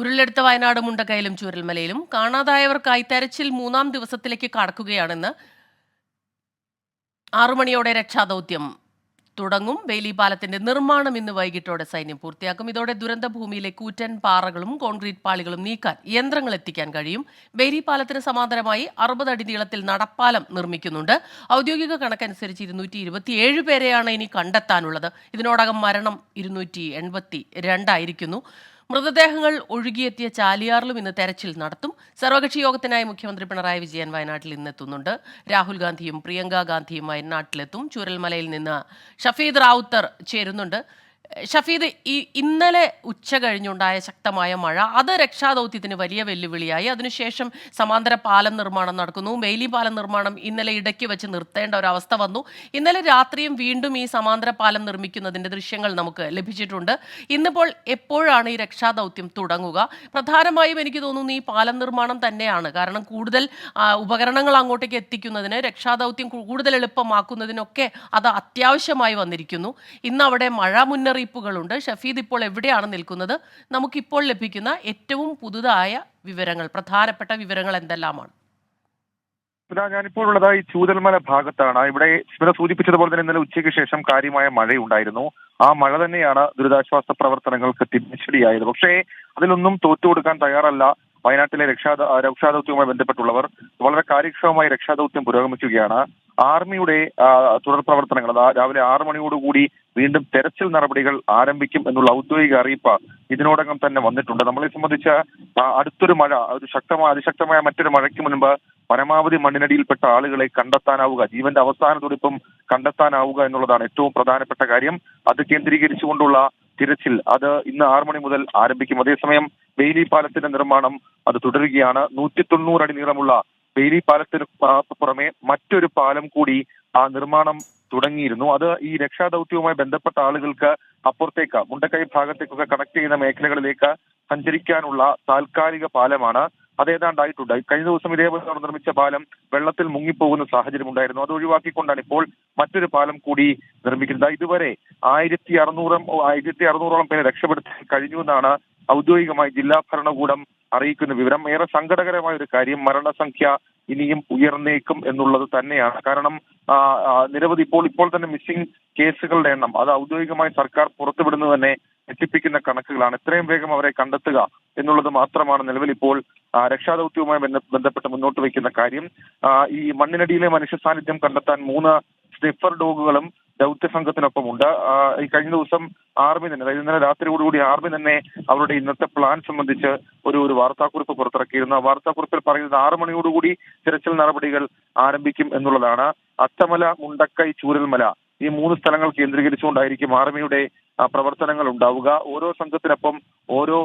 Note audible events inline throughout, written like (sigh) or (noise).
ഉരുളെടുത്ത വയനാട് മുണ്ടക്കയിലും ചൂരൽമലയിലും കാണാതായവർക്കായി തെരച്ചിൽ മൂന്നാം ദിവസത്തിലേക്ക് കടക്കുകയാണെന്ന് ആറുമണിയോടെ രക്ഷാദൗത്യം തുടങ്ങും. ബെയിലി പാലത്തിന്റെ നിർമ്മാണം ഇന്ന് വൈകിട്ടോടെ സൈന്യം പൂർത്തിയാക്കും. ഇതോടെ ദുരന്ത ഭൂമിയിലെ കൂറ്റൻ പാറകളും കോൺക്രീറ്റ് പാളികളും നീക്കാൻ യന്ത്രങ്ങൾ എത്തിക്കാൻ കഴിയും. ബെയിലി പാലത്തിന് സമാന്തരമായി അറുപത് അടി നീളത്തിൽ നടപ്പാലം നിർമ്മിക്കുന്നുണ്ട്. ഔദ്യോഗിക കണക്കനുസരിച്ച് ഇരുന്നൂറ്റി ഇരുപത്തിയേഴ് പേരെയാണ് ഇനി കണ്ടെത്താനുള്ളത്. ഇതിനോടകം മരണം ഇരുന്നൂറ്റി എൺപത്തി രണ്ടായിരിക്കുന്നു മൃതദേഹങ്ങൾ ഒഴുകിയെത്തിയ ചാലിയാറിലും ഇന്ന് തെരച്ചിൽ നടത്തും. സർവകക്ഷി യോഗത്തിനായി മുഖ്യമന്ത്രി പിണറായി വിജയൻ വയനാട്ടിൽ ഇന്നെത്തുന്നുണ്ട് രാഹുൽ ഗാന്ധിയും പ്രിയങ്ക ഗാന്ധിയും വയനാട്ടിലെത്തും ചൂരൽമലയിൽ നിന്ന് ഷഫീദ് റാവുത്തർ ചേരുന്നുണ്ട്. ഷഫീദ് ഈ ഇന്നലെ ഉച്ച കഴിഞ്ഞുണ്ടായ ശക്തമായ മഴ അത് രക്ഷാദൗത്യത്തിന് വലിയ വെല്ലുവിളിയായി. അതിനുശേഷം സമാന്തര പാലം നിർമ്മാണം നടക്കുന്നു. മെയിലി പാലം നിർമ്മാണം ഇന്നലെ ഇടയ്ക്ക് വെച്ച് നിർത്തേണ്ട ഒരു അവസ്ഥ വന്നു. ഇന്നലെ രാത്രിയും വീണ്ടും ഈ സമാന്തര പാലം നിർമ്മിക്കുന്നതിന്റെ ദൃശ്യങ്ങൾ നമുക്ക് ലഭിച്ചിട്ടുണ്ട്. ഇന്നിപ്പോൾ എപ്പോഴാണ് ഈ രക്ഷാദൗത്യം തുടങ്ങുക? പ്രധാനമായും എനിക്ക് തോന്നുന്നു ഈ പാലം നിർമ്മാണം തന്നെയാണ്. കാരണം കൂടുതൽ ഉപകരണങ്ങൾ അങ്ങോട്ടേക്ക് എത്തിക്കുന്നതിന് രക്ഷാദൗത്യം കൂടുതൽ എളുപ്പമാക്കുന്നതിനൊക്കെ അത് അത്യാവശ്യമായി വന്നിരിക്കുന്നു. ഇന്ന് അവിടെ മഴ മുന്നറിയിപ്പുകളുണ്ട് ഷഫീദ് ഇപ്പോൾ എവിടെയാണ് നിൽക്കുന്നത്? നമുക്കിപ്പോൾ ലഭിക്കുന്ന ഏറ്റവും പുതുതായ വിവരങ്ങൾ പ്രധാനപ്പെട്ട വിവരങ്ങൾ എന്തെല്ലാമാണ്? ഞാനിപ്പോഴുള്ളത് ഈ ചൂതൽമല ഭാഗത്താണ്. ഇവിടെ സ്മിത സൂചിപ്പിച്ചതുപോലെ തന്നെ ഇന്നലെ ഉച്ചയ്ക്ക് ശേഷം കാര്യമായ മഴയുണ്ടായിരുന്നു. ആ മഴ തന്നെയാണ് ദുരിതാശ്വാസ പ്രവർത്തനങ്ങൾക്ക് തിരിച്ചടിയായത്. പക്ഷേ അതിലൊന്നും തോറ്റുകൊടുക്കാൻ തയ്യാറല്ല. വയനാട്ടിലെ രക്ഷാ രക്ഷാദൗത്യവുമായി ബന്ധപ്പെട്ടുള്ളവർ വളരെ കാര്യക്ഷമമായി രക്ഷാദൗത്യം പുരോഗമിക്കുകയാണ്. ആർമിയുടെ തുടർ പ്രവർത്തനങ്ങൾ രാവിലെ ആറു മണിയോടുകൂടി വീണ്ടും തെരച്ചിൽ നടപടികൾ ആരംഭിക്കും എന്നുള്ള ഔദ്യോഗിക അറിയിപ്പ് ഇതിനോടകം തന്നെ വന്നിട്ടുണ്ട്. നമ്മളെ സംബന്ധിച്ച അടുത്തൊരു മഴ ഒരു ശക്തമായ അതിശക്തമായ മറ്റൊരു മഴയ്ക്ക് മുൻപ് പരമാവധി മണ്ണിനടിയിൽപ്പെട്ട ആളുകളെ കണ്ടെത്താനാവുക ജീവന്റെ അവസാന കണ്ടെത്താനാവുക എന്നുള്ളതാണ് ഏറ്റവും പ്രധാനപ്പെട്ട കാര്യം. അത് കേന്ദ്രീകരിച്ചുകൊണ്ടുള്ള തിരച്ചിൽ അത് ഇന്ന് ആറു മണി മുതൽ ആരംഭിക്കും. അതേസമയം ബെയിലി പാലത്തിന്റെ നിർമ്മാണം അത് തുടരുകയാണ്. നൂറ്റി തൊണ്ണൂറ് അടി നീളമുള്ള ബെയിലി പാലത്തിന് പുറമെ മറ്റൊരു പാലം കൂടി ആ നിർമ്മാണം തുടങ്ങിയിരുന്നു. അത് ഈ രക്ഷാദൗത്യവുമായി ബന്ധപ്പെട്ട ആളുകൾക്ക് അപ്പുറത്തേക്ക് മുണ്ടക്കൈ ഭാഗത്തേക്കൊക്കെ കണക്ട് ചെയ്യുന്ന മേഖലകളിലേക്ക് സഞ്ചരിക്കാനുള്ള താൽക്കാലിക പാലമാണ്. അത് ഏതാണ്ടായിട്ടുണ്ട്? കഴിഞ്ഞ ദിവസം ഇതേപോലെ നിർമ്മിച്ച പാലം വെള്ളത്തിൽ മുങ്ങിപ്പോകുന്ന സാഹചര്യം ഉണ്ടായിരുന്നു. അത് ഒഴിവാക്കിക്കൊണ്ടാണ് ഇപ്പോൾ മറ്റൊരു പാലം കൂടി നിർമ്മിക്കുന്നത്. ഇതുവരെ ആയിരത്തി അറുന്നൂറും ആയിരത്തി അറുന്നൂറോളം പേരെ രക്ഷപ്പെടുത്താൻ കഴിഞ്ഞു എന്നാണ് ഔദ്യോഗികമായി ജില്ലാ ഭരണകൂടം അറിയിക്കുന്ന വിവരം. ഏറെ സങ്കടകരമായ ഒരു കാര്യം മരണസംഖ്യ ഇനിയും ഉയർന്നേക്കും എന്നുള്ളത് തന്നെയാണ്. കാരണം നിരവധി ഇപ്പോൾ ഇപ്പോൾ തന്നെ മിസ്സിംഗ് കേസുകളുടെ എണ്ണം അത് ഔദ്യോഗികമായി സർക്കാർ പുറത്തുവിടുന്നത് തന്നെ ഞെട്ടിപ്പിക്കുന്ന കണക്കുകളാണ്. എത്രയും വേഗം അവരെ കണ്ടെത്തുക എന്നുള്ളത് മാത്രമാണ് നിലവിൽ ഇപ്പോൾ രക്ഷാദൌത്യവുമായി രക്ഷാദൗത്യവുമായി ബന്ധ- ബന്ധപ്പെട്ട് മുന്നോട്ട് വയ്ക്കുന്ന കാര്യം. ഈ മണ്ണിനടിയിലെ മനുഷ്യ സാന്നിധ്യം കണ്ടെത്താൻ മൂന്ന് സ്നിഫർ ഡോഗുകളും ദൗത്യ സംഘത്തിനൊപ്പമുണ്ട്. ഈ കഴിഞ്ഞ ദിവസം ആർമി തന്നെ അതായത് ഇന്നലെ രാത്രിയോടുകൂടി ആർമി തന്നെ അവരുടെ ഇന്നത്തെ പ്ലാൻ സംബന്ധിച്ച് ഒരു ഒരു വാർത്താക്കുറിപ്പ് പുറത്തിറക്കിയിരുന്നു. ആ വാർത്താക്കുറിപ്പിൽ പറയുന്നത് ആറു മണിയോടുകൂടി തിരച്ചിൽ നടപടികൾ ആരംഭിക്കും എന്നുള്ളതാണ്. അത്തമല മുണ്ടക്കൈ ചൂരൽമല ഈ മൂന്ന് സ്ഥലങ്ങൾ കേന്ദ്രീകരിച്ചുകൊണ്ടായിരിക്കും ആർമിയുടെ പ്രവർത്തനങ്ങൾ ഉണ്ടാവുക. ഓരോ സംഘത്തിനൊപ്പം ഓരോ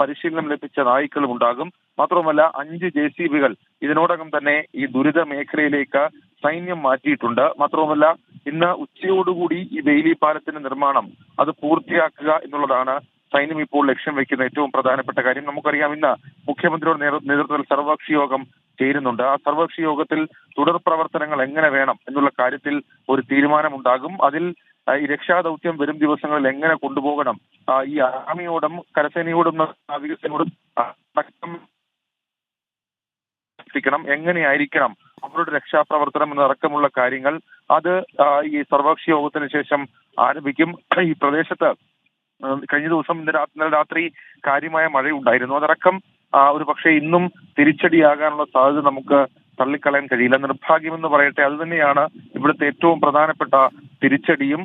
പരിശീലനം ലഭിച്ച നായ്ക്കളും ഉണ്ടാകും മാത്രവുമല്ല അഞ്ച് ജെ സി ബികൾ ഇതിനോടകം തന്നെ ഈ ദുരിത മേഖലയിലേക്ക് സൈന്യം മാറ്റിയിട്ടുണ്ട്. മാത്രവുമല്ല ഇന്ന് ഉച്ചയോടുകൂടി ഈ ബെയിലി പാലത്തിന്റെ നിർമ്മാണം അത് പൂർത്തിയാക്കുക എന്നുള്ളതാണ് സൈന്യം ഇപ്പോൾ ലക്ഷ്യം വെക്കുന്ന ഏറ്റവും പ്രധാനപ്പെട്ട കാര്യം. നമുക്കറിയാം ഇന്ന് മുഖ്യമന്ത്രിയുടെ നേതൃത്വത്തിൽ സർവകക്ഷി യോഗം ചേരുന്നുണ്ട്. ആ സർവകക്ഷി യോഗത്തിൽ തുടർ പ്രവർത്തനങ്ങൾ എങ്ങനെ വേണം എന്നുള്ള കാര്യത്തിൽ ഒരു തീരുമാനമുണ്ടാകും. അതിൽ ഈ രക്ഷാദൗത്യം വരും ദിവസങ്ങളിൽ എങ്ങനെ കൊണ്ടുപോകണം ഈ ആർമിയോടും കരസേനയോടും നാവികസേനയോടും എത്തിക്കണം എങ്ങനെയായിരിക്കണം അവരുടെ രക്ഷാപ്രവർത്തനം എന്നടക്കമുള്ള കാര്യങ്ങൾ അത് ഈ സർവകക്ഷി യോഗത്തിന് ശേഷം ആരംഭിക്കും. ഈ പ്രദേശത്ത് കഴിഞ്ഞ ദിവസം ഇന്നലെ രാത്രി കാര്യമായ മഴയുണ്ടായിരുന്നു. അതടക്കം ഒരു പക്ഷേ ഇന്നും തിരിച്ചടിയാകാനുള്ള സാധ്യത നമുക്ക് തള്ളിക്കളയാൻ കഴിയില്ല. നിർഭാഗ്യമെന്ന് പറയട്ടെ അത് തന്നെയാണ് ഇവിടുത്തെ ഏറ്റവും പ്രധാനപ്പെട്ട തിരിച്ചടിയും.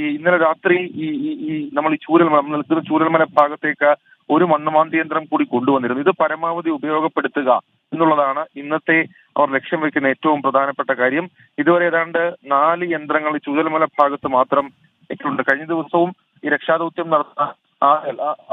ഈ ഇന്നലെ രാത്രി ഈ ഈ നമ്മൾ ഈ ചൂരൽമല നിൽക്കുന്ന ചൂരൽമല ഭാഗത്തേക്ക് ഒരു മണ്ണുമാന്തി യന്ത്രം കൂടി കൊണ്ടുവന്നിരുന്നു. ഇത് പരമാവധി ഉപയോഗപ്പെടുത്തുക എന്നുള്ളതാണ് ഇന്നത്തെ അവർ ലക്ഷ്യം വെക്കുന്ന ഏറ്റവും പ്രധാനപ്പെട്ട കാര്യം. ഇതുവരെ ഏതാണ്ട് നാല് യന്ത്രങ്ങൾ ചൂതൽമല ഭാഗത്ത് മാത്രം ഇട്ടുണ്ട് കഴിഞ്ഞ ദിവസവും ഈ രക്ഷാദൗത്യം നടത്തുന്ന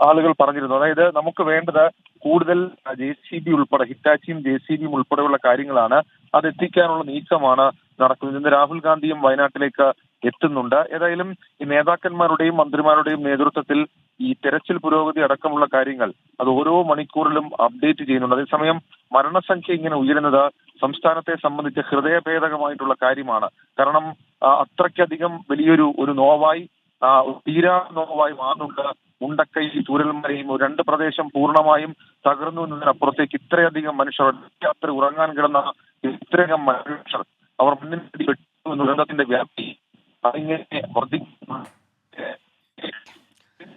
ആളുകൾ പറഞ്ഞിരുന്നു. അതായത് നമുക്ക് വേണ്ടത് കൂടുതൽ ജെ സി ബി ഉൾപ്പെടെ ഹിറ്റാച്ചിയും ജെ സി ബിയും ഉൾപ്പെടെയുള്ള കാര്യങ്ങളാണ് അത് എത്തിക്കാനുള്ള നീക്കമാണ് നടക്കുന്നത്. ഇന്ന് രാഹുൽ ഗാന്ധിയും വയനാട്ടിലേക്ക് എത്തുന്നുണ്ട്. ഏതായാലും ഈ നേതാക്കന്മാരുടെയും മന്ത്രിമാരുടെയും നേതൃത്വത്തിൽ ഈ തെരച്ചിൽ പുരോഗതി അടക്കമുള്ള കാര്യങ്ങൾ അത് ഓരോ മണിക്കൂറിലും അപ്ഡേറ്റ് ചെയ്യുന്നുണ്ട്. അതേസമയം മരണസംഖ്യ ഇങ്ങനെ ഉയരുന്നത് സംസ്ഥാനത്തെ സംബന്ധിച്ച് ഹൃദയഭേദകമായിട്ടുള്ള കാര്യമാണ്. കാരണം അത്രയ്ക്കധികം വലിയൊരു ഒരു നോവായി തീരാ നോവായി മാറുന്നുണ്ട്. മുണ്ടക്കൈ ചൂരൽമലയും രണ്ട് പ്രദേശം പൂർണമായും തകർന്നു എന്നതിനപ്പുറത്തേക്ക് ഇത്രയധികം മനുഷ്യർ രാത്രി ഉറങ്ങാൻ കിടന്ന ഇത്രയധികം മനുഷ്യർ അവർ മുന്നിൽ ദുരന്തത്തിന്റെ വ്യാപ്തി അതിങ്ങനെ വർദ്ധിക്കുന്നു.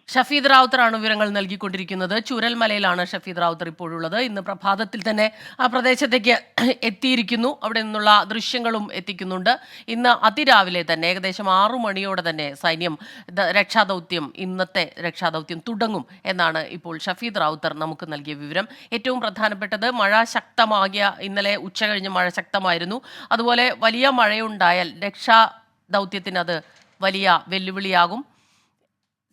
ഷഫീദ് റാവുത്തറാണ് വിവരങ്ങൾ നൽകിക്കൊണ്ടിരിക്കുന്നത്. ചുരൽമലയിലാണ് ഷഫീദ് റാവുത്തർ ഇപ്പോഴുള്ളത്. ഇന്ന് പ്രഭാതത്തിൽ തന്നെ ആ പ്രദേശത്തേക്ക് (clears throat) എത്തിയിരിക്കുന്നു. അവിടെ നിന്നുള്ള ദൃശ്യങ്ങളും എത്തിക്കുന്നുണ്ട്. ഇന്ന് അതിരാവിലെ തന്നെ ഏകദേശം ആറു മണിയോടെ തന്നെ സൈന്യം രക്ഷാദൗത്യം ഇന്നത്തെ രക്ഷാദൗത്യം തുടങ്ങും എന്നാണ് ഇപ്പോൾ ഷഫീദ് റാവുത്തർ നമുക്ക് നൽകിയ വിവരം. ഏറ്റവും പ്രധാനപ്പെട്ടത് മഴ ശക്തമാകിയ ഇന്നലെ ഉച്ച കഴിഞ്ഞ് മഴ ശക്തമായിരുന്നു. അതുപോലെ വലിയ മഴയുണ്ടായാൽ രക്ഷാ ദൗത്യത്തിന് അത് വലിയ വെല്ലുവിളിയാകും.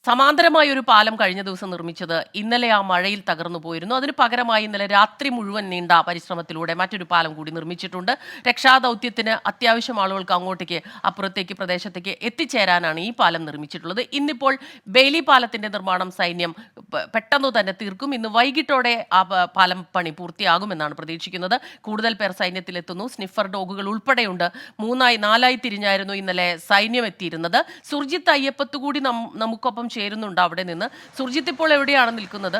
സമാന്തരമായ ഒരു പാലം കഴിഞ്ഞ ദിവസം നിർമ്മിച്ചത് ഇന്നലെ ആ മഴയിൽ തകർന്നു പോയിരുന്നു. അതിന് പകരമായി ഇന്നലെ രാത്രി മുഴുവൻ നീണ്ട പരിശ്രമത്തിലൂടെ മറ്റൊരു പാലം കൂടി നിർമ്മിച്ചിട്ടുണ്ട്. രക്ഷാദൗത്യത്തിന് അത്യാവശ്യം ആളുകൾക്ക് അങ്ങോട്ടേക്ക് അപ്പുറത്തേക്ക് പ്രദേശത്തേക്ക് എത്തിച്ചേരാനാണ് ഈ പാലം നിർമ്മിച്ചിട്ടുള്ളത്. ഇന്നിപ്പോൾ ബെയിലി പാലത്തിന്റെ നിർമ്മാണം സൈന്യം പെട്ടെന്ന് തന്നെ തീർക്കും. ഇന്ന് വൈകിട്ടോടെ ആ പാലം പണി പൂർത്തിയാകുമെന്നാണ് പ്രതീക്ഷിക്കുന്നത്. കൂടുതൽ പേർ സൈന്യത്തിലെത്തുന്നു. സ്നിഫർ ഡോഗുകൾ ഉൾപ്പെടെയുണ്ട്. മൂന്നായി നാലായി തിരിഞ്ഞായിരുന്നു ഇന്നലെ സൈന്യം എത്തിയിരുന്നത്. സുർജിത്ത് അയ്യപ്പത്തുകൂടി നമുക്കൊപ്പം ചേരുന്നുണ്ട് അവിടെ നിന്ന്. സുർജിത്ത് ഇപ്പോൾ എവിടെയാണ് നിൽക്കുന്നത്?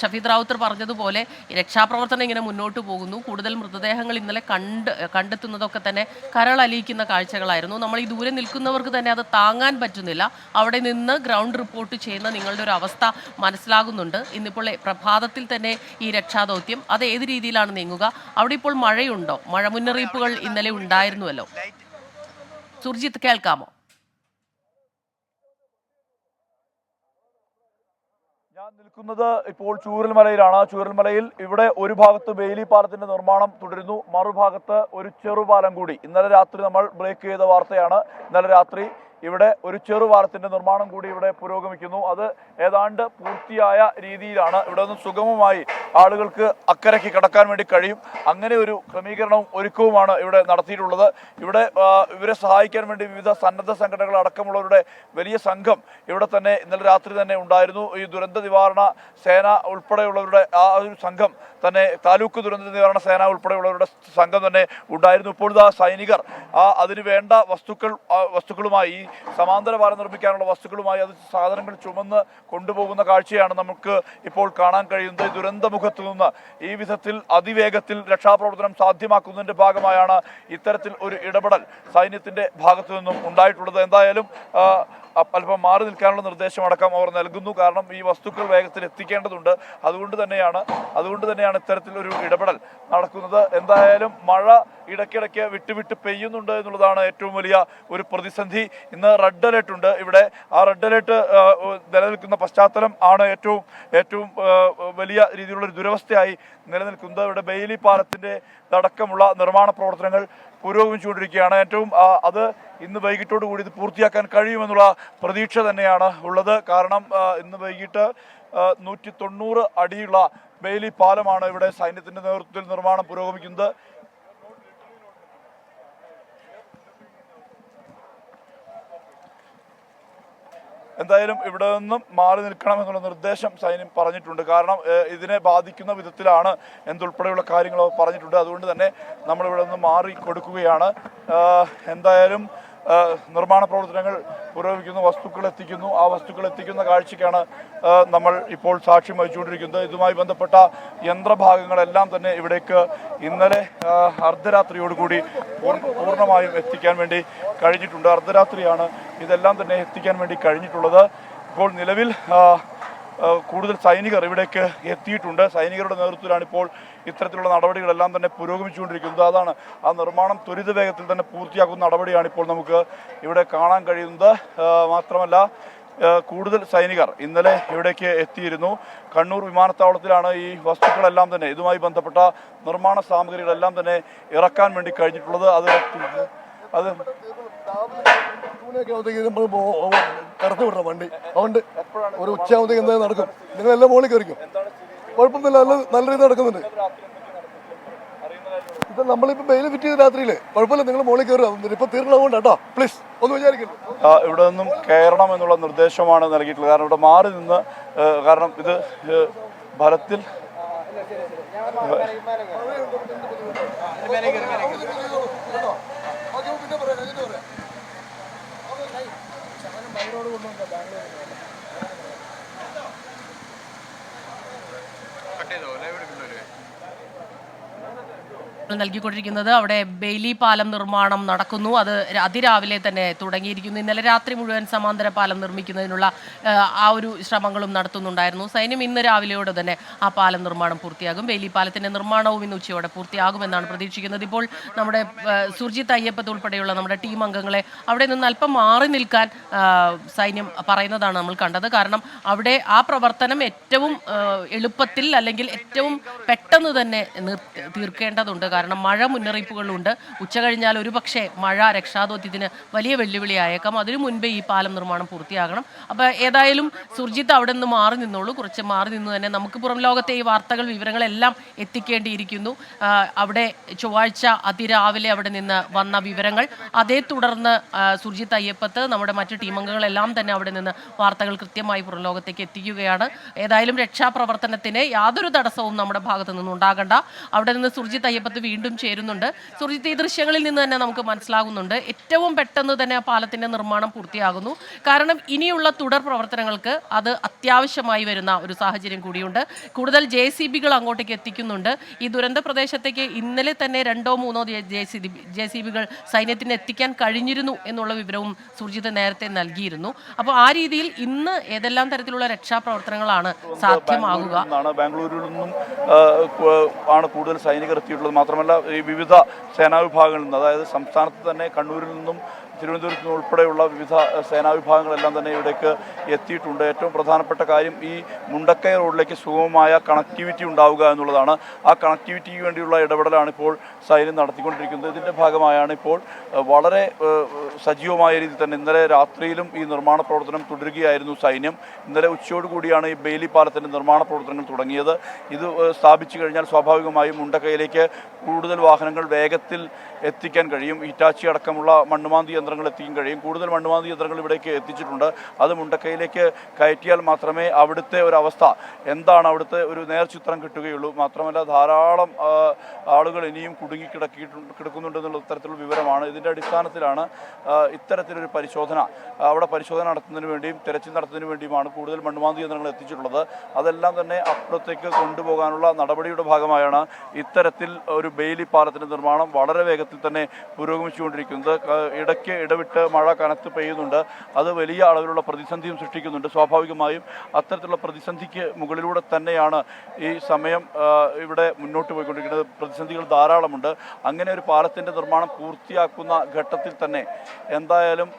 ഷഫീദ് റാവുത്തർ പറഞ്ഞതുപോലെ രക്ഷാപ്രവർത്തനം ഇങ്ങനെ മുന്നോട്ട് പോകുന്നു. കൂടുതൽ മൃതദേഹങ്ങൾ ഇന്നലെ കണ്ട് കണ്ടെത്തുന്നതൊക്കെ തന്നെ കരളലിയിക്കുന്ന കാഴ്ചകളായിരുന്നു. നമ്മൾ ഈ ദൂരെ നിൽക്കുന്നവർക്ക് തന്നെ അത് താങ്ങാൻ പറ്റുന്നില്ല. അവിടെ നിന്ന് ഗ്രൗണ്ട് റിപ്പോർട്ട് ചെയ്യുന്ന നിങ്ങളുടെ ഒരു അവസ്ഥ മനസ്സിലാകുന്നുണ്ട്. ഇന്നിപ്പോൾ പ്രഭാതത്തിൽ തന്നെ ഈ രക്ഷാദൗത്യം അത് ഏത് രീതിയിലാണ് നീങ്ങുക? അവിടെ ഇപ്പോൾ മഴയുണ്ടോ? മഴ മുന്നറിയിപ്പുകൾ ഇന്നലെ ഉണ്ടായിരുന്നുവല്ലോ. സുർജിത്ത് കേൾക്കാമോ? നിൽക്കുന്നത് ഇപ്പോൾ ചൂരൽമലയിലാണ്. ചൂരൽമലയിൽ ഇവിടെ ഒരു ഭാഗത്ത് ബെയിലി പാലത്തിന്റെ നിർമ്മാണം തുടരുന്നു. മറുഭാഗത്ത് ഒരു ചെറുപാലം കൂടി. ഇന്നലെ രാത്രി നമ്മൾ ബ്രേക്ക് ചെയ്ത വാർത്തയാണ്. ഇന്നലെ രാത്രി ഇവിടെ ഒരു ചെറുപാലത്തിന്റെ നിർമ്മാണം കൂടി ഇവിടെ പുരോഗമിക്കുന്നു. അത് ഏതാണ്ട് പൂർത്തിയായ രീതിയിലാണ്. ഇവിടെ നിന്ന് സുഗമമായി ആളുകൾക്ക് അക്കരയ്ക്ക് കടക്കാൻ വേണ്ടി കഴിയും. അങ്ങനെ ഒരു ക്രമീകരണവും ഒരുക്കവുമാണ് ഇവിടെ നടത്തിയിട്ടുള്ളത്. ഇവിടെ ഇവരെ സഹായിക്കാൻ വേണ്ടി വിവിധ സന്നദ്ധ സംഘടനകൾ അടക്കമുള്ളവരുടെ വലിയ സംഘം ഇവിടെ തന്നെ ഇന്നലെ രാത്രി തന്നെ ഉണ്ടായിരുന്നു. ഈ ദുരന്ത നിവാരണ സേന ഉൾപ്പെടെയുള്ളവരുടെ ആ ഒരു സംഘം തന്നെ താലൂക്ക് ദുരന്ത നിവാരണ സേന ഉൾപ്പെടെയുള്ളവരുടെ സംഘം തന്നെ ഉണ്ടായിരുന്നു. ഇപ്പോഴത്തെ സൈനികർ ആ അതിന് വേണ്ട വസ്തുക്കൾ വസ്തുക്കളുമായി സമാന്തര പാലം നിർമ്മിക്കാനുള്ള വസ്തുക്കളുമായി അത് സാധനങ്ങൾ ചുമന്ന് കൊണ്ടുപോകുന്ന കാഴ്ചയാണ് നമുക്ക് ഇപ്പോൾ കാണാൻ കഴിയുന്നത്. ദുരന്തമുഖത്തു നിന്ന് ഈ വിധത്തിൽ അതിവേഗത്തിൽ രക്ഷാപ്രവർത്തനം സാധ്യമാക്കുന്നതിന്റെ ഭാഗമായാണ് ഇത്തരത്തിൽ ഒരു ഇടപെടൽ സൈന്യത്തിന്റെ ഭാഗത്തു നിന്നും ഉണ്ടായിട്ടുള്ളത്. എന്തായാലും അല്പം മാറി നിൽക്കാനുള്ള നിർദ്ദേശം അടക്കം അവർ നൽകുന്നു. കാരണം ഈ വസ്തുക്കൾ വേഗത്തിൽ എത്തിക്കേണ്ടതുണ്ട്. അതുകൊണ്ട് തന്നെയാണ് അതുകൊണ്ട് തന്നെയാണ് ഇത്തരത്തിൽ ഒരു ഇടപെടൽ നടക്കുന്നത്. എന്തായാലും മഴ ഇടയ്ക്കിടയ്ക്ക് വിട്ടുവിട്ട് പെയ്യുന്നുണ്ട് എന്നുള്ളതാണ് ഏറ്റവും വലിയ ഒരു പ്രതിസന്ധി. ഇന്ന് റെഡ് അലേർട്ട് ഉണ്ട്. ഇവിടെ ആ റെഡ് അലേർട്ട് നിലനിൽക്കുന്ന പശ്ചാത്തലം ആണ് ഏറ്റവും ഏറ്റവും വലിയ രീതിയിലുള്ള ഒരു ദുരവസ്ഥയായി നിലനിൽക്കുന്നത്. ഇവിടെ ബെയിലി പാലത്തിന്റെ അടക്കമുള്ള നിർമ്മാണ പ്രവർത്തനങ്ങൾ പുരോഗമിച്ചുകൊണ്ടിരിക്കുകയാണ്. ഏറ്റവും അത് ഇന്ന് വൈകിട്ടോട് കൂടി ഇത് പൂർത്തിയാക്കാൻ കഴിയുമെന്നുള്ള പ്രതീക്ഷ തന്നെയാണ് ഉള്ളത്. കാരണം ഇന്ന് വൈകിട്ട് നൂറ്റി തൊണ്ണൂറ് അടിയുള്ള ബെയിലി പാലമാണ് ഇവിടെ സൈന്യത്തിന്റെ നേതൃത്വത്തിൽ നിർമ്മാണം പുരോഗമിക്കുന്നത്. എന്തായാലും ഇവിടെ നിന്നും മാറി നിൽക്കണം എന്നുള്ള നിർദ്ദേശം സൈന്യം പറഞ്ഞിട്ടുണ്ട്. കാരണം ഇതിനെ ബാധിക്കുന്ന വിധത്തിലാണ് എന്തുൾപ്പെടെയുള്ള കാര്യങ്ങൾ പറഞ്ഞിട്ടുണ്ട്. അതുകൊണ്ട് തന്നെ നമ്മൾ ഇവിടെ നിന്ന് മാറി കൊടുക്കുകയാണ്. എന്തായാലും നിർമ്മാണ പ്രവർത്തനങ്ങൾ പുരോഗമിക്കുന്നു വസ്തുക്കൾ എത്തിക്കുന്നു. ആ വസ്തുക്കൾ എത്തിക്കുന്ന കാഴ്ചയ്ക്കാണ് നമ്മൾ ഇപ്പോൾ സാക്ഷ്യം വഹിച്ചുകൊണ്ടിരിക്കുന്നത്. ഇതുമായി ബന്ധപ്പെട്ട യന്ത്രഭാഗങ്ങളെല്ലാം തന്നെ ഇവിടേക്ക് ഇന്നലെ അർദ്ധരാത്രിയോടുകൂടി പൂർണ- പൂർണമായും എത്തിക്കാൻ വേണ്ടി കഴിഞ്ഞിട്ടുണ്ട്. അർദ്ധരാത്രിയാണ് ഇതെല്ലാം തന്നെ എത്തിക്കാൻ വേണ്ടി കഴിഞ്ഞിട്ടുള്ളത്. ഇപ്പോൾ നിലവിൽ കൂടുതൽ സൈനികർ ഇവിടേക്ക് എത്തിയിട്ടുണ്ട്. സൈനികരുടെ നേതൃത്വത്തിലാണ് ഇപ്പോൾ ഇത്തരത്തിലുള്ള നടപടികളെല്ലാം തന്നെ പുരോഗമിച്ചുകൊണ്ടിരിക്കുന്നത്. അതാണ് ആ നിർമ്മാണം ത്വരിത വേഗത്തിൽ തന്നെ പൂർത്തിയാക്കുന്ന നടപടിയാണ് ഇപ്പോൾ നമുക്ക് ഇവിടെ കാണാൻ കഴിയുന്നത്. മാത്രമല്ല കൂടുതൽ സൈനികർ ഇന്നലെ ഇവിടേക്ക് എത്തിയിരുന്നു. കണ്ണൂർ വിമാനത്താവളത്തിലാണ് ഈ വസ്തുക്കളെല്ലാം തന്നെ ഇതുമായി ബന്ധപ്പെട്ട നിർമ്മാണ സാമഗ്രികളെല്ലാം തന്നെ ഇറക്കാൻ വേണ്ടി കഴിഞ്ഞിട്ടുള്ളത്. അത് അത് കടത്തി വണ്ടി. അതുകൊണ്ട് ഒരു ഉച്ചയാവുമ്പത്തേക്ക് എന്തായാലും നടക്കും. നിങ്ങളെല്ലാം മുകളിൽ കയറിക്കും കുഴപ്പമൊന്നുമില്ല. നല്ല നല്ല രീതിയിൽ നടക്കുന്നുണ്ട്. ഇപ്പൊ നമ്മളിപ്പോ ബെയിൽ ഫിറ്റ് ചെയ്ത രാത്രിയിൽ. കുഴപ്പമില്ല നിങ്ങൾ മോളിൽ കയറുക. ഇപ്പൊ തീർന്നതുകൊണ്ട് കേട്ടോ. പ്ലീസ് ഒന്ന് വിചാരിക്കില്ല ഇവിടെ നിന്നും കയറണം എന്നുള്ള നിർദ്ദേശമാണ് നൽകിയിട്ടുള്ളത്. കാരണം ഇവിടെ മാറി നിന്ന് കാരണം ഇത് ഫലത്തിൽ നൽകിക്കൊണ്ടിരിക്കുന്നത്. അവിടെ ബെയിലി പാലം നിർമ്മാണം നടക്കുന്നു. അത് അതിരാവിലെ തന്നെ തുടങ്ങിയിരിക്കുന്നു. ഇന്നലെ രാത്രി മുഴുവൻ സമാന്തര പാലം നിർമ്മിക്കുന്നതിനുള്ള ആ, ഒരു ശ്രമങ്ങളും നടത്തുന്നുണ്ടായിരുന്നു. സൈന്യം ഇന്ന് രാവിലെയോടെ തന്നെ ആ പാലം നിർമ്മാണം പൂർത്തിയാകും. ബെയിലി പാലത്തിന്റെ നിർമ്മാണവും ഇന്ന് ഉച്ചയോടെ പൂർത്തിയാകുമെന്നാണ് പ്രതീക്ഷിക്കുന്നത്. ഇപ്പോൾ നമ്മുടെ സുർജിത് അയ്യപ്പത്ത് ഉൾപ്പെടെയുള്ള നമ്മുടെ ടീം അംഗങ്ങളെ അവിടെ നിന്ന് അല്പം മാറി നിൽക്കാൻ സൈന്യം പറയുന്നതാണ് നമ്മൾ കണ്ടത്. കാരണം അവിടെ ആ പ്രവർത്തനം ഏറ്റവും എളുപ്പത്തിൽ അല്ലെങ്കിൽ ഏറ്റവും പെട്ടെന്ന് തന്നെ തീർക്കേണ്ടതുണ്ട്. കാരണം മഴ മുന്നറിയിപ്പുകളുണ്ട്. ഉച്ച കഴിഞ്ഞാൽ ഒരുപക്ഷെ മഴ രക്ഷാദൗത്യത്തിന് വലിയ വെല്ലുവിളിയായേക്കാം അതിനു മുൻപേ ഈ പാലം നിർമ്മാണം പൂർത്തിയാകണം. അപ്പോൾ ഏതായാലും സുർജിത്ത് അവിടെ നിന്ന് മാറി നിന്നോളൂ. കുറച്ച് മാറി നിന്ന് തന്നെ നമുക്ക് പുറം ലോകത്തെ ഈ വാർത്തകൾ വിവരങ്ങളെല്ലാം എത്തിക്കേണ്ടിയിരിക്കുന്നു. അവിടെ ചൊവ്വാഴ്ച അതിരാവിലെ അവിടെ നിന്ന് വന്ന വിവരങ്ങൾ. അതേ തുടർന്ന് സുർജിത്ത് അയ്യപ്പത്ത് നമ്മുടെ മറ്റു ടീമംഗങ്ങളെല്ലാം തന്നെ അവിടെ നിന്ന് വാർത്തകൾ കൃത്യമായി പുറം ലോകത്തേക്ക് എത്തിക്കുകയാണ്. ഏതായാലും രക്ഷാപ്രവർത്തനത്തിന് യാതൊരു തടസ്സവും നമ്മുടെ ഭാഗത്തു നിന്നും ഉണ്ടാകണ്ട അവിടെ നിന്ന് സുർജിത്ത് അയ്യപ്പത്ത് വീണ്ടും ചേരുന്നുണ്ട്. സുർജിത്ത് ഈ ദൃശ്യങ്ങളിൽ നിന്ന് തന്നെ നമുക്ക് മനസ്സിലാകുന്നുണ്ട്. ഏറ്റവും പെട്ടെന്ന് തന്നെ ആ പാലത്തിന്റെ നിർമ്മാണം പൂർത്തിയാകുന്നു. കാരണം ഇനിയുള്ള തുടർ പ്രവർത്തനങ്ങൾക്ക് അത് അത്യാവശ്യമായി വരുന്ന ഒരു സാഹചര്യം കൂടിയുണ്ട്. കൂടുതൽ ജെ സി ബികൾ അങ്ങോട്ടേക്ക് എത്തിക്കുന്നുണ്ട്. ഈ ദുരന്ത പ്രദേശത്തേക്ക് ഇന്നലെ തന്നെ രണ്ടോ മൂന്നോ ജെ സി ബികൾ സൈന്യത്തിന് എത്തിക്കാൻ കഴിഞ്ഞിരുന്നു എന്നുള്ള വിവരവും സുർജിത്ത് നേരത്തെ നൽകിയിരുന്നു. അപ്പോൾ ആ രീതിയിൽ ഇന്ന് ഏതെല്ലാം തരത്തിലുള്ള രക്ഷാപ്രവർത്തനങ്ങളാണ് സാധ്യമാകുക? ബാംഗ്ലൂരിൽ നിന്നും ആണ് കൂടുതൽ സൈനികർ എത്തിയിട്ടുള്ളത്. മാത്രമല്ല ഈ വിവിധ സേനാ വിഭാഗങ്ങളിൽ നിന്ന് അതായത് സംസ്ഥാനത്ത് തന്നെ കണ്ണൂരിൽ നിന്നും തിരുവനന്തപുരത്ത് ഉൾപ്പെടെയുള്ള വിവിധ സേനാ വിഭാഗങ്ങളെല്ലാം തന്നെ ഇവിടേക്ക് എത്തിയിട്ടുണ്ട്. ഏറ്റവും പ്രധാനപ്പെട്ട കാര്യം ഈ മുണ്ടക്കയ റോഡിലേക്ക് സുഗമമായ കണക്ടിവിറ്റി ഉണ്ടാവുക എന്നുള്ളതാണ്. ആ കണക്ടിവിറ്റിക്ക് വേണ്ടിയുള്ള ഇടപെടലാണ് ഇപ്പോൾ സൈന്യം നടത്തിക്കൊണ്ടിരിക്കുന്നത്. ഇതിന്റെ ഭാഗമായാണ് ഇപ്പോൾ വളരെ സജീവമായ രീതിയിൽ തന്നെ ഇന്നലെ രാത്രിയിലും ഈ നിർമ്മാണ പ്രവർത്തനം തുടരുകയായിരുന്നു സൈന്യം. ഇന്നലെ ഉച്ചയോടുകൂടിയാണ് ഈ ബെയിലി പാലത്തിന്റെ നിർമ്മാണ പ്രവർത്തനങ്ങൾ തുടങ്ങിയത്. ഇത് സ്ഥാപിച്ചു കഴിഞ്ഞാൽ സ്വാഭാവികമായും മുണ്ടക്കയിലേക്ക് കൂടുതൽ വാഹനങ്ങൾ വേഗത്തിൽ എത്തിക്കാൻ കഴിയും. ഇറ്റാച്ചി അടക്കമുള്ള മണ്ണുമാന്തി യന്ത്രങ്ങൾ എത്തിക്കാൻ കഴിയും. കൂടുതൽ മണ്ണുമാന്തി യന്ത്രങ്ങൾ ഇവിടേക്ക് എത്തിച്ചിട്ടുണ്ട്. അത് മുണ്ടക്കയിലേക്ക് കയറ്റിയാൽ മാത്രമേ അവിടുത്തെ ഒരു അവസ്ഥ എന്താണ് അവിടുത്തെ ഒരു നേർചിത്രം കിട്ടുകയുള്ളൂ. മാത്രമല്ല ധാരാളം ആളുകൾ ഇനിയും കുടുങ്ങി കിടക്കിയിട്ടുണ്ട് കിടക്കുന്നുണ്ടെന്നുള്ള തരത്തിലുള്ള വിവരമാണ്. ഇതിന്റെ അടിസ്ഥാനത്തിലാണ് ഇത്തരത്തിലൊരു പരിശോധന അവിടെ പരിശോധന നടത്തുന്നതിന് വേണ്ടിയും തെരച്ചിൽ നടത്തുന്നതിന് വേണ്ടിയുമാണ് കൂടുതൽ മണ്ണുമാന്തി യന്ത്രങ്ങൾ എത്തിച്ചിട്ടുള്ളത്. അതെല്ലാം തന്നെ അപ്പുറത്തേക്ക് കൊണ്ടുപോകാനുള്ള നടപടിയുടെ ഭാഗമായാണ് ഇത്തരത്തിൽ ഒരു ബെയിലി പാലത്തിന്റെ നിർമ്മാണം വളരെ വേഗത്തിൽ തന്നെ പുരോഗമിച്ചുകൊണ്ടിരിക്കുന്നത്. ഇടയ്ക്ക് ഇടവിട്ട് മഴ കനത്ത് പെയ്യുന്നുണ്ട്. അത് വലിയ അളവിലുള്ള പ്രതിസന്ധിയും സൃഷ്ടിക്കുന്നുണ്ട്. സ്വാഭാവികമായും അത്തരത്തിലുള്ള പ്രതിസന്ധിക്ക് മുകളിലൂടെ തന്നെയാണ് ഈ സമയം ഇവിടെ മുന്നോട്ട് പോയിക്കൊണ്ടിരിക്കുന്നത്. പ്രതിസന്ധികൾ ധാരാളമുണ്ട്. അങ്ങനെ ഒരു പാലത്തിന്റെ നിർമ്മാണം പൂർത്തിയാക്കുന്ന ഘട്ടത്തിൽ തന്നെ എന്തായാലും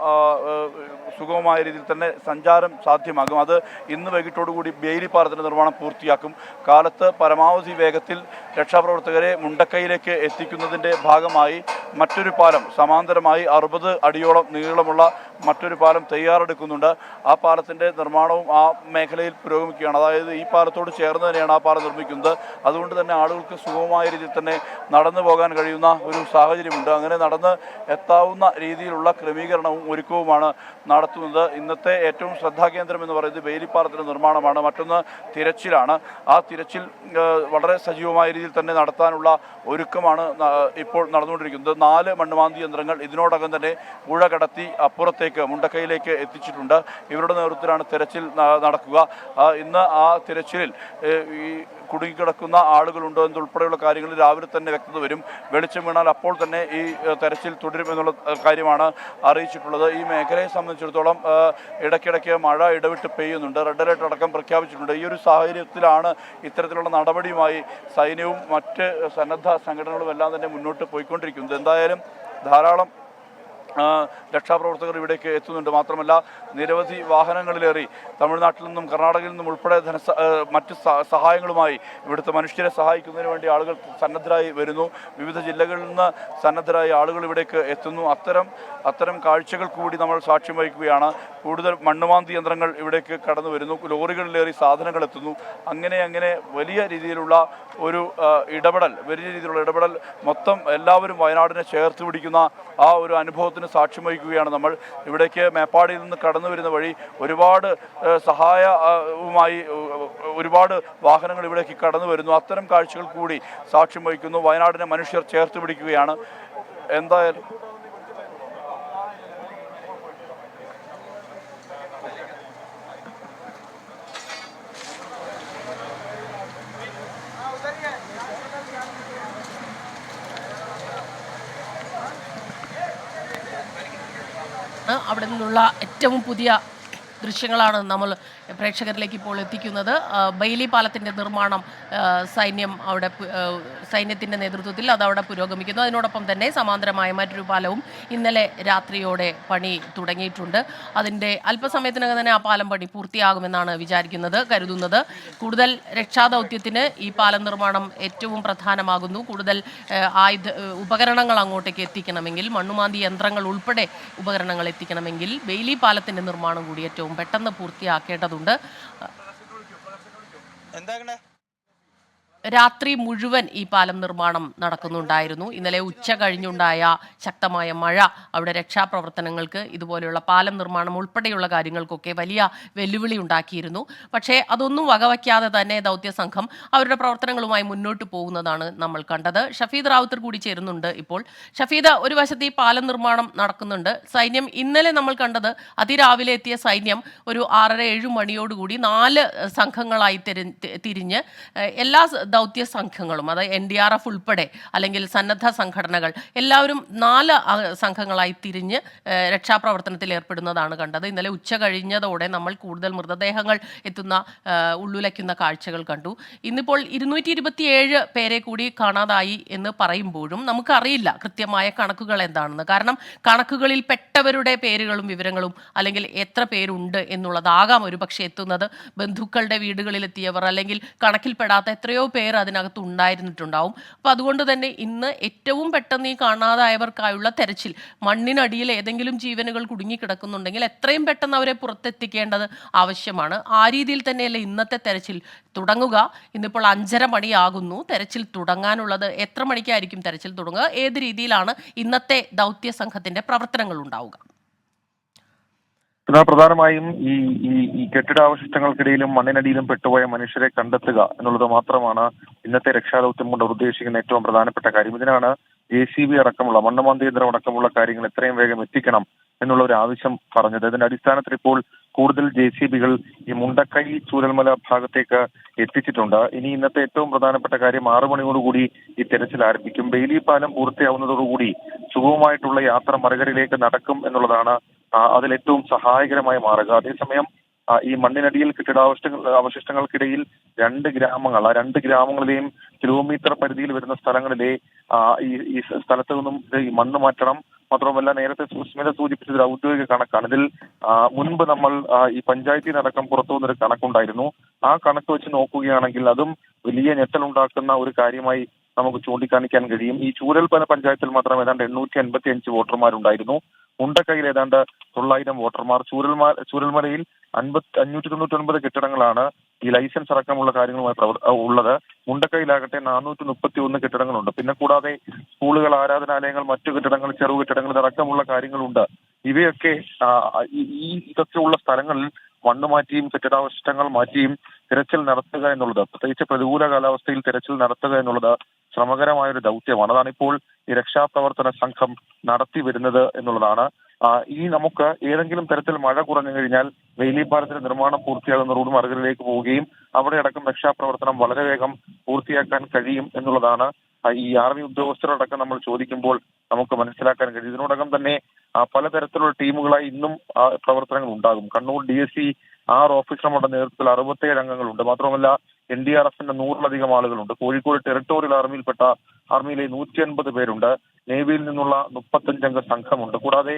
സുഗമമായ രീതിയിൽ തന്നെ സഞ്ചാരം സാധ്യമാകും. അത് ഇന്ന് വൈകിട്ടോടുകൂടി ബേലി പാലത്തിന്റെ നിർമ്മാണം പൂർത്തിയാക്കും. കാലത്ത് പരമാവധി വേഗത്തിൽ രക്ഷാപ്രവർത്തകരെ മുണ്ടക്കൈയിലേക്ക് എത്തിക്കുന്നതിന്റെ ഭാഗമായി മറ്റൊരു പാലം സമാന്തരമായി അറുപത് അടിയോളം നീളമുള്ള മറ്റൊരു പാലം തയ്യാറെടുക്കുന്നുണ്ട്. ആ പാലത്തിന്റെ നിർമ്മാണവും ആ മേഖലയിൽ പുരോഗമിക്കുകയാണ്. അതായത് ഈ പാലത്തോട് ചേർന്ന് തന്നെയാണ് ആ പാലം നിർമ്മിക്കുന്നത്. അതുകൊണ്ട് തന്നെ ആളുകൾക്ക് സുഗമമായ രീതിയിൽ തന്നെ നടന്നു പോകാൻ കഴിയുന്ന ഒരു സാഹചര്യമുണ്ട്. അങ്ങനെ നടന്ന് എത്താവുന്ന രീതിയിലുള്ള ക്രമീകരണവും ഒരുക്കവുമാണ് നടത്തുന്നത്. ഇന്നത്തെ ഏറ്റവും ശ്രദ്ധാകേന്ദ്രം എന്ന് പറയുന്നത് ബേലിപ്പാലത്തിന്റെ നിർമ്മാണമാണ്. മറ്റൊന്ന് തിരച്ചിലാണ്. ആ തിരച്ചിൽ വളരെ സജീവമായ രീതിയിൽ തന്നെ നടത്താനുള്ള ഒരുക്കമാണ് ഇപ്പോൾ നടന്നുകൊണ്ടിരിക്കുന്നത്. നാല് മണ്ണുമാന്തി യന്ത്രങ്ങൾ ഇതിനോടകം തന്നെ പുഴ കടത്തി അപ്പുറത്തേക്ക് മുണ്ടക്കൈയിലേക്ക് എത്തിച്ചിട്ടുണ്ട്. ഇവരുടെ നേതൃത്വത്തിലാണ് തിരച്ചിൽ നടക്കുക. ഇന്ന് ആ തിരച്ചിലിൽ ഈ കുടുങ്ങിക്കിടക്കുന്ന ആളുകളുണ്ടോ എന്നുൾപ്പെടെയുള്ള കാര്യങ്ങൾ രാവിലെ തന്നെ വ്യക്തത വരും. വെളിച്ചം വീണാൽ അപ്പോൾ തന്നെ ഈ തെരച്ചിൽ തുടരുമെന്നുള്ള ഏഹ്, കാര്യമാണ് അറിയിച്ചിട്ടുള്ളത്. ഈ മേഖലയെ സംബന്ധിച്ചിടത്തോളം ഇടയ്ക്കിടയ്ക്ക് മഴ ഇടവിട്ട് പെയ്യുന്നുണ്ട്. റെഡ് അലേർട്ട് അടക്കം പ്രഖ്യാപിച്ചിട്ടുണ്ട്. ഈ ഒരു സാഹചര്യത്തിലാണ് ഇത്തരത്തിലുള്ള നടപടിയുമായി സൈന്യവും മറ്റ് സന്നദ്ധ സംഘടനകളും എല്ലാം തന്നെ മുന്നോട്ട് പോയിക്കൊണ്ടിരിക്കുന്നത്. എന്തായാലും ധാരാളം രക്ഷാപ്രവർത്തകർ ഇവിടേക്ക് എത്തുന്നുണ്ട്. മാത്രമല്ല നിരവധി വാഹനങ്ങളിലേറി തമിഴ്നാട്ടിൽ നിന്നും കർണാടകയിൽ നിന്നും ഉൾപ്പെടെ ധനസ മറ്റ് സഹായങ്ങളുമായി ഇവിടുത്തെ മനുഷ്യരെ സഹായിക്കുന്നതിന് വേണ്ടി ആളുകൾ സന്നദ്ധരായി വരുന്നു. വിവിധ ജില്ലകളിൽ നിന്ന് സന്നദ്ധരായ ആളുകൾ ഇവിടേക്ക് എത്തുന്നു. അത്തരം അത്തരം കാഴ്ചകൾ കൂടി നമ്മൾ സാക്ഷ്യം വഹിക്കുകയാണ്. കൂടുതൽ മണ്ണുമാന്തി യന്ത്രങ്ങൾ ഇവിടേക്ക് കടന്നു വരുന്നു. ലോറികളിലേറി സാധനങ്ങൾ എത്തുന്നു. അങ്ങനെ അങ്ങനെ വലിയ രീതിയിലുള്ള ഒരു ഇടപെടൽ വലിയ രീതിയിലുള്ള ഇടപെടൽ മൊത്തം എല്ലാവരും വയനാടിനെ ചേർത്ത് പിടിക്കുന്ന ആ ഒരു അനുഭവത്തിന് സാക്ഷ്യം വഹിക്കുകയാണ് നമ്മൾ. ഇവിടേക്ക് മേപ്പാടിയിൽ നിന്ന് കടന്നു വരുന്ന വഴി ഒരുപാട് ആ, സഹായ ആ, വുമായി ഉ- ഒരുപാട് വാഹനങ്ങൾ ഇവിടേക്ക് കടന്നു വരുന്നു. അത്തരം കാഴ്ചകൾ കൂടി സാക്ഷ്യം വഹിക്കുന്നു. വയനാടിനെ മനുഷ്യർ ചേർത്ത് പിടിക്കുകയാണ്. എന്തായാലും അവിടെ നിന്നുള്ള ഏറ്റവും പുതിയ ദൃശ്യങ്ങളാണ് നമ്മൾ പ്രേക്ഷകരിലേക്ക് ഇപ്പോൾ എത്തിക്കുന്നത്. ബൈലി പാലത്തിന്റെ നിർമ്മാണം സൈന്യം അവിടെ സൈന്യത്തിന്റെ നേതൃത്വത്തിൽ അത് അവിടെ പുരോഗമിക്കുന്നു. അതിനോടൊപ്പം തന്നെ സമാന്തരമായ മറ്റൊരു പാലവും ഇന്നലെ രാത്രിയോടെ പണി തുടങ്ങിയിട്ടുണ്ട്. അതിന്റെ അല്പസമയത്തിനകം തന്നെ ആ പാലം പണി പൂർത്തിയാകുമെന്നാണ് വിചാരിക്കുന്നത് കരുതുന്നത്. കൂടുതൽ രക്ഷാദൗത്യത്തിന് ഈ പാലം നിർമ്മാണം ഏറ്റവും പ്രധാനമാകുന്നു. കൂടുതൽ ആയുധ ഉപകരണങ്ങൾ അങ്ങോട്ടേക്ക് എത്തിക്കണമെങ്കിൽ മണ്ണുമാന്തി യന്ത്രങ്ങൾ ഉൾപ്പെടെ ഉപകരണങ്ങൾ എത്തിക്കണമെങ്കിൽ ബെയിലി പാലത്തിന്റെ നിർമ്മാണം കൂടി ഏറ്റവും പെട്ടെന്ന് പൂർത്തിയാക്കേണ്ടതുണ്ട്. എന്താക്കണേ രാത്രി മുഴുവൻ ഈ പാലം നിർമ്മാണം നടക്കുന്നുണ്ടായിരുന്നു. ഇന്നലെ ഉച്ച കഴിഞ്ഞുണ്ടായ ശക്തമായ മഴ അവിടെ രക്ഷാപ്രവർത്തനങ്ങൾക്ക് ഇതുപോലെയുള്ള പാലം നിർമ്മാണം ഉൾപ്പെടെയുള്ള കാര്യങ്ങൾക്കൊക്കെ വലിയ വെല്ലുവിളി ഉണ്ടാക്കിയിരുന്നു. പക്ഷേ അതൊന്നും വകവയ്ക്കാതെ തന്നെ ദൗത്യ സംഘം അവരുടെ പ്രവർത്തനങ്ങളുമായി മുന്നോട്ട് പോകുന്നതാണ് നമ്മൾ കണ്ടത്. ഷഫീദ് റാവുത്തർ കൂടി ചേരുന്നുണ്ട് ഇപ്പോൾ. ഷഫീദ് ഒരു വശത്ത് ഈ പാലം നിർമ്മാണം നടക്കുന്നുണ്ട്. സൈന്യം ഇന്നലെ നമ്മൾ കണ്ടത് അതിരാവിലെ എത്തിയ സൈന്യം ഒരു ആറര ഏഴ് മണിയോടുകൂടി നാല് സംഘങ്ങളായി തിരി തിരിഞ്ഞ് എല്ലാ ദൗത്യ സംഘങ്ങളും അതായത് എൻ ഡി ആർ എഫ് ഉൾപ്പെടെ അല്ലെങ്കിൽ സന്നദ്ധ സംഘടനകൾ എല്ലാവരും നാല് സംഘങ്ങളായി തിരിഞ്ഞ് രക്ഷാപ്രവർത്തനത്തിൽ ഏർപ്പെടുന്നതാണ് കണ്ടത്. ഇന്നലെ ഉച്ച കഴിഞ്ഞതോടെ നമ്മൾ കൂടുതൽ മൃതദേഹങ്ങൾ എത്തുന്ന ഉള്ളുലയ്ക്കുന്ന കാഴ്ചകൾ കണ്ടു. ഇന്നിപ്പോൾ ഇരുന്നൂറ്റി ഇരുപത്തിയേഴ് പേരെ കൂടി കാണാതായി എന്ന് പറയുമ്പോഴും നമുക്കറിയില്ല കൃത്യമായ കണക്കുകൾ എന്താണെന്ന്. കാരണം കണക്കുകളിൽ പെട്ടവരുടെ പേരുകളും വിവരങ്ങളും അല്ലെങ്കിൽ എത്ര പേരുണ്ട് എന്നുള്ളതാകാം ഒരു പക്ഷേ എത്തുന്നത്. ബന്ധുക്കളുടെ വീടുകളിലെത്തിയവർ അല്ലെങ്കിൽ കണക്കിൽപ്പെടാത്ത എത്രയോ പേർ അതിനകത്ത് ഉണ്ടായിരുന്നിട്ടുണ്ടാവും. അപ്പോൾ അതുകൊണ്ട് തന്നെ ഇന്ന് ഏറ്റവും പെട്ടെന്ന് ഈ കാണാതായവർക്കായുള്ള തെരച്ചിൽ മണ്ണിനടിയിൽ ഏതെങ്കിലും ജീവനുകൾ കുടുങ്ങിക്കിടക്കുന്നുണ്ടെങ്കിൽ എത്രയും പെട്ടെന്ന് അവരെ പുറത്തെത്തിക്കേണ്ടത് ആവശ്യമാണ്. ആ രീതിയിൽ തന്നെയല്ലേ ഇന്നത്തെ തെരച്ചിൽ തുടങ്ങുക. ഇന്നിപ്പോൾ അഞ്ചര മണിയാകുന്നു തെരച്ചിൽ തുടങ്ങാനുള്ളത്. എത്ര മണിക്കായിരിക്കും തെരച്ചിൽ തുടങ്ങുക? ഏത് രീതിയിലാണ് ഇന്നത്തെ ദൗത്യ സംഘത്തിന്റെ പ്രവർത്തനങ്ങൾ ഉണ്ടാവുക? പിന്നെ പ്രധാനമായും ഈ ഈ ഈ കെട്ടിടാവശിഷ്ടങ്ങൾക്കിടയിലും മണ്ണിനടിയിലും പെട്ടുപോയ മനുഷ്യരെ കണ്ടെത്തുക എന്നുള്ളത് മാത്രമാണ് ഇന്നത്തെ രക്ഷാദൗത്യം കൊണ്ട് ഉദ്ദേശിക്കുന്ന ഏറ്റവും പ്രധാനപ്പെട്ട കാര്യം. ഇതിനാണ് ജെ സി ബി അടക്കമുള്ള മണ്ണുമാന്തി അടക്കമുള്ള കാര്യങ്ങൾ എത്രയും വേഗം എത്തിക്കണം എന്നുള്ള ഒരു ആവശ്യം പറഞ്ഞത്. അതിന്റെ അടിസ്ഥാനത്തിൽ ഇപ്പോൾ കൂടുതൽ ജെ സി ബികൾ ഈ മുണ്ടക്കൈ ചൂരൽമല ഭാഗത്തേക്ക് എത്തിച്ചിട്ടുണ്ട്. ഇനി ഇന്നത്തെ ഏറ്റവും പ്രധാനപ്പെട്ട കാര്യം ആറു മണിയോടുകൂടി ഈ തെരച്ചിൽ ആരംഭിക്കും. ബെയിലി പാലം പൂർത്തിയാവുന്നതോടുകൂടി സുഗമമായിട്ടുള്ള യാത്ര മറുകരയിലേക്ക് നടക്കും എന്നുള്ളതാണ് ഏറ്റവും സഹായകരമായി മാറുക അതേസമയം ഈ മണ്ണിനടിയിൽ കെട്ടിടാവശിഷ്ടങ്ങൾ അവശിഷ്ടങ്ങൾക്കിടയിൽ രണ്ട് ഗ്രാമങ്ങൾ ആ രണ്ട് ഗ്രാമങ്ങളിലെയും കിലോമീറ്റർ പരിധിയിൽ വരുന്ന സ്ഥലങ്ങളിലെ ഈ ഈ സ്ഥലത്ത് നിന്നും ഈ മണ്ണ് മാറ്റണം. മാത്രമല്ല നേരത്തെ സുസ്മിത സൂചിപ്പിച്ചത് ഒരു ഔദ്യോഗിക കണക്കാണ്. ഇതിൽ മുൻപ് നമ്മൾ ഈ പഞ്ചായത്തിൽ അടക്കം പുറത്തു വന്നൊരു കണക്കുണ്ടായിരുന്നു. ആ കണക്ക് വെച്ച് നോക്കുകയാണെങ്കിൽ അതും വലിയ ഞെട്ടലുണ്ടാക്കുന്ന ഒരു കാര്യമായി നമുക്ക് ചൂണ്ടിക്കാണിക്കാൻ കഴിയും. ഈ ചൂരൽപ്പന പഞ്ചായത്തിൽ മാത്രം ഏതാണ്ട് എണ്ണൂറ്റി അൻപത്തി അഞ്ച് വോട്ടർമാരുണ്ടായിരുന്നു. മുണ്ടക്കൈയിൽ ഏതാണ്ട് തൊള്ളായിരം വോട്ടർമാർ ചൂരൽമാ ചൂരൽമലയിൽ അൻപത്തി അഞ്ഞൂറ്റി തൊണ്ണൂറ്റി ഒൻപത് കെട്ടിടങ്ങളാണ് ഈ ലൈസൻസ് അടക്കമുള്ള കാര്യങ്ങളുമായി ഉള്ളത്. മുണ്ടക്കൈയിലാകട്ടെ നാനൂറ്റി മുപ്പത്തി ഒന്ന് കെട്ടിടങ്ങളുണ്ട്. പിന്നെ കൂടാതെ സ്കൂളുകൾ ആരാധനാലയങ്ങൾ മറ്റു കെട്ടിടങ്ങൾ ചെറു കെട്ടിടങ്ങൾ അടക്കമുള്ള കാര്യങ്ങളുണ്ട്. ഇവയൊക്കെ ഈ- ഇതൊക്കെയുള്ള സ്ഥലങ്ങളിൽ മണ്ണ് മാറ്റിയും കെട്ടിടാവശിഷ്ടങ്ങൾ മാറ്റിയും തിരച്ചിൽ നടത്തുക എന്നുള്ളത് പ്രത്യേകിച്ച് പ്രതികൂല കാലാവസ്ഥയിൽ തിരച്ചിൽ നടത്തുക എന്നുള്ളത് ശ്രമകരമായ ഒരു ദൗത്യമാണ്. അതാണ് ഇപ്പോൾ ഈ രക്ഷാപ്രവർത്തന സംഘം നടത്തി വരുന്നത് എന്നുള്ളതാണ്. ഇനി നമുക്ക് ഏതെങ്കിലും തരത്തിൽ മഴ കുറഞ്ഞു കഴിഞ്ഞാൽ വെയിലി പാലത്തിന്റെ നിർമ്മാണം പൂർത്തിയാകുന്ന റോഡ് മാർഗത്തിലേക്ക് പോവുകയും അവിടെ അടക്കം രക്ഷാപ്രവർത്തനം വളരെ വേഗം പൂർത്തിയാക്കാൻ കഴിയും എന്നുള്ളതാണ്. ഈ ആർമി ഉദ്യോഗസ്ഥരോടക്കം നമ്മൾ ചോദിക്കുമ്പോൾ നമുക്ക് മനസ്സിലാക്കാൻ കഴിയും. ഇതിനോടകം തന്നെ പലതരത്തിലുള്ള ടീമുകളായി ഇന്നും പ്രവർത്തനങ്ങൾ ഉണ്ടാകും. കണ്ണൂർ ഡി എസ് സി ആറ് ഓഫീസർമാരുടെ നേതൃത്വത്തിൽ അറുപത്തേഴ് അംഗങ്ങളുണ്ട്. മാത്രമല്ല എൻ ഡി ആർ എഫിന്റെ നൂറിലധികം ആളുകളുണ്ട്. കോഴിക്കോട് ടെറിട്ടോറിയൽ ആർമിയിൽപ്പെട്ട ആർമിയിലെ നൂറ്റി അൻപത് പേരുണ്ട്. നേവിയിൽ നിന്നുള്ള മുപ്പത്തഞ്ചംഗ സംഘമുണ്ട്. കൂടാതെ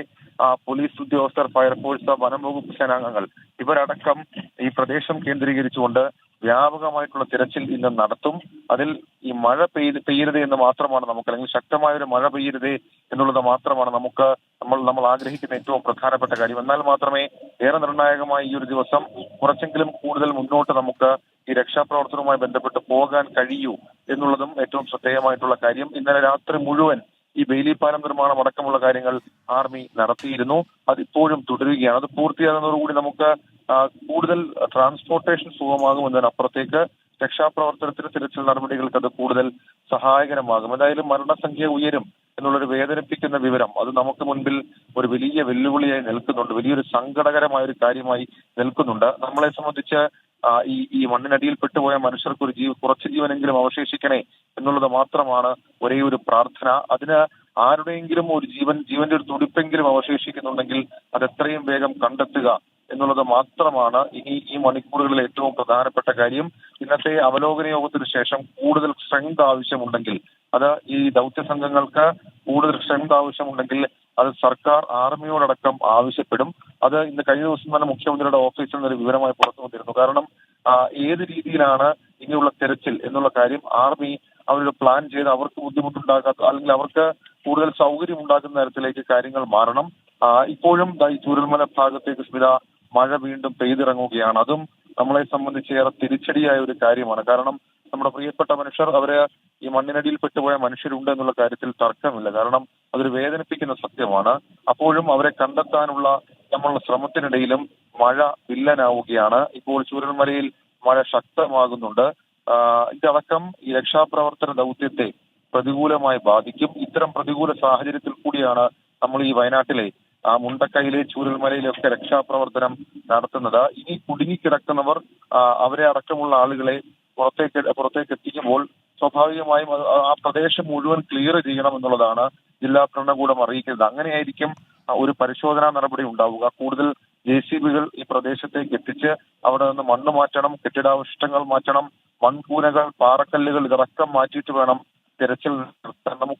പോലീസ് ഉദ്യോഗസ്ഥർ ഫയർഫോഴ്സ് വനം വകുപ്പ് സേനാംഗങ്ങൾ ഇവരടക്കം ഈ പ്രദേശം കേന്ദ്രീകരിച്ചുകൊണ്ട് വ്യാപകമായിട്ടുള്ള തിരച്ചിൽ ഇന്ന് നടത്തും. അതിൽ ഈ മഴ പെയ്ത് പെയ്യരുത് എന്ന് മാത്രമാണ് നമുക്ക് അല്ലെങ്കിൽ ശക്തമായ ഒരു മഴ പെയ്യരുത് എന്നുള്ളത് മാത്രമാണ് നമുക്ക് നമ്മൾ നമ്മൾ ആഗ്രഹിക്കുന്ന ഏറ്റവും പ്രധാനപ്പെട്ട കാര്യം. എന്നാൽ മാത്രമേ ഏറെ നിർണായകമായ ഈ ഒരു ദിവസം കുറച്ചെങ്കിലും കൂടുതൽ മുന്നോട്ട് നമുക്ക് ഈ രക്ഷാപ്രവർത്തനവുമായി ബന്ധപ്പെട്ട് പോകാൻ കഴിയൂ എന്നുള്ളതും ഏറ്റവും ശ്രദ്ധേയമായിട്ടുള്ള കാര്യം. ഇന്നലെ രാത്രി മുഴുവൻ ഈ ബെയിലി പാലം നിർമ്മാണം അടക്കമുള്ള കാര്യങ്ങൾ ആർമി നടത്തിയിരുന്നു. അതിപ്പോഴും തുടരുകയാണ്. അത് പൂർത്തിയാകുന്നതോടുകൂടി നമുക്ക് കൂടുതൽ ട്രാൻസ്പോർട്ടേഷൻ സുഗമമാകും എന്നതിനപ്പുറത്തേക്ക് രക്ഷാപ്രവർത്തനത്തിന് തിരച്ചിൽ നടപടികൾക്ക് അത് കൂടുതൽ സഹായകരമാകും. എന്തായാലും മരണസംഖ്യ ഉയരും എന്നുള്ളൊരു വേദനിപ്പിക്കുന്ന വിവരം അത് നമുക്ക് മുൻപിൽ ഒരു വലിയ വെല്ലുവിളിയായി നിൽക്കുന്നുണ്ട്. വലിയൊരു സങ്കടകരമായ ഒരു കാര്യമായി നിൽക്കുന്നുണ്ട്. നമ്മളെ സംബന്ധിച്ച് ഈ ഈ മണ്ണിനടിയിൽ പെട്ടുപോയ മനുഷ്യർക്ക് ഒരു ജീവ കുറച്ച് ജീവനെങ്കിലും അവശേഷിക്കണേ എന്നുള്ളത് മാത്രമാണ് ഒരേ ഒരു പ്രാർത്ഥന. അതിന് ആരുടെയെങ്കിലും ഒരു ജീവൻ ജീവന്റെ ഒരു തുടിപ്പെങ്കിലും അവശേഷിക്കുന്നുണ്ടെങ്കിൽ അത് എത്രയും വേഗം കണ്ടെത്തുക എന്നുള്ളത് മാത്രമാണ് ഇനി ഈ മണിക്കൂറുകളിൽ ഏറ്റവും പ്രധാനപ്പെട്ട കാര്യം. ഇന്നത്തെ അവലോകന യോഗത്തിന് ശേഷം കൂടുതൽ സ്ട്രെങ്ത് ആവശ്യമുണ്ടെങ്കിൽ അത് ഈ ദൗത്യ സംഘങ്ങൾക്ക് കൂടുതൽ സ്ട്രെങ്ത് ആവശ്യമുണ്ടെങ്കിൽ അത് സർക്കാർ ആർമിയോടക്കം ആവശ്യപ്പെടും. അത് ഇന്ന് കഴിഞ്ഞ ദിവസം തന്നെ മുഖ്യമന്ത്രിയുടെ ഓഫീസിൽ നിന്ന് ഒരു വിവരമായി പുറത്തു വന്നിരുന്നു. കാരണം ഏത് രീതിയിലാണ് ഇനിയുള്ള തെരച്ചിൽ എന്നുള്ള കാര്യം ആർമി അവരുടെ പ്ലാൻ ചെയ്ത് അവർക്ക് ബുദ്ധിമുട്ടുണ്ടാകാത്ത അല്ലെങ്കിൽ അവർക്ക് കൂടുതൽ സൗകര്യം ഉണ്ടാക്കുന്ന തരത്തിലേക്ക് കാര്യങ്ങൾ മാറണം. ഇപ്പോഴും ചൂരൽമല ഭാഗത്തേക്ക് സ്മിത മഴ വീണ്ടും പെയ്തിറങ്ങുകയാണ്. അതും നമ്മളെ സംബന്ധിച്ച് ഏറെ തിരിച്ചടിയായ ഒരു കാര്യമാണ്. കാരണം നമ്മുടെ പ്രിയപ്പെട്ട മനുഷ്യർ അവരെ ഈ മണ്ണിനടിയിൽ പെട്ടുപോയ മനുഷ്യരുണ്ട് എന്നുള്ള കാര്യത്തിൽ തർക്കമില്ല. കാരണം അതൊരു വേദനിപ്പിക്കുന്ന സത്യമാണ്. അപ്പോഴും അവരെ കണ്ടെത്താനുള്ള നമ്മളുടെ ശ്രമത്തിനിടയിലും മഴ വില്ലനാവുകയാണ്. ഇപ്പോൾ ചൂരൽമലയിൽ മഴ ശക്തമാകുന്നുണ്ട്. ഇതടക്കം ഈ രക്ഷാപ്രവർത്തന ദൗത്യത്തെ പ്രതികൂലമായി ബാധിക്കും. ഇത്തരം പ്രതികൂല സാഹചര്യത്തിൽ കൂടിയാണ് നമ്മൾ ഈ വയനാട്ടിലെ മുണ്ടക്കയിലെ ചൂരൽമലയിലൊക്കെ രക്ഷാപ്രവർത്തനം നടത്തുന്നത്. ഇനി കുടുങ്ങിക്കിടക്കുന്നവർ അവരെ അടക്കമുള്ള ആളുകളെ പുറത്തേക്ക് പുറത്തേക്ക് എത്തിക്കുമ്പോൾ സ്വാഭാവികമായും ആ പ്രദേശം മുഴുവൻ ക്ലിയർ ചെയ്യണം എന്നുള്ളതാണ് ജില്ലാ ഭരണകൂടം അറിയിക്കുന്നത്. അങ്ങനെയായിരിക്കും ഒരു പരിശോധനാ നടപടി ഉണ്ടാവുക. കൂടുതൽ ജെ സി ബികൾ ഈ പ്രദേശത്തേക്ക് എത്തിച്ച് അവിടെ നിന്ന് മണ്ണ് മാറ്റണം കെട്ടിടാവശിഷ്ടങ്ങൾ മാറ്റണം മൺകൂനകൾ പാറക്കല്ലുകൾ ഇതടക്കം മാറ്റിയിട്ട് വേണം തിരച്ചിൽ നടത്തണം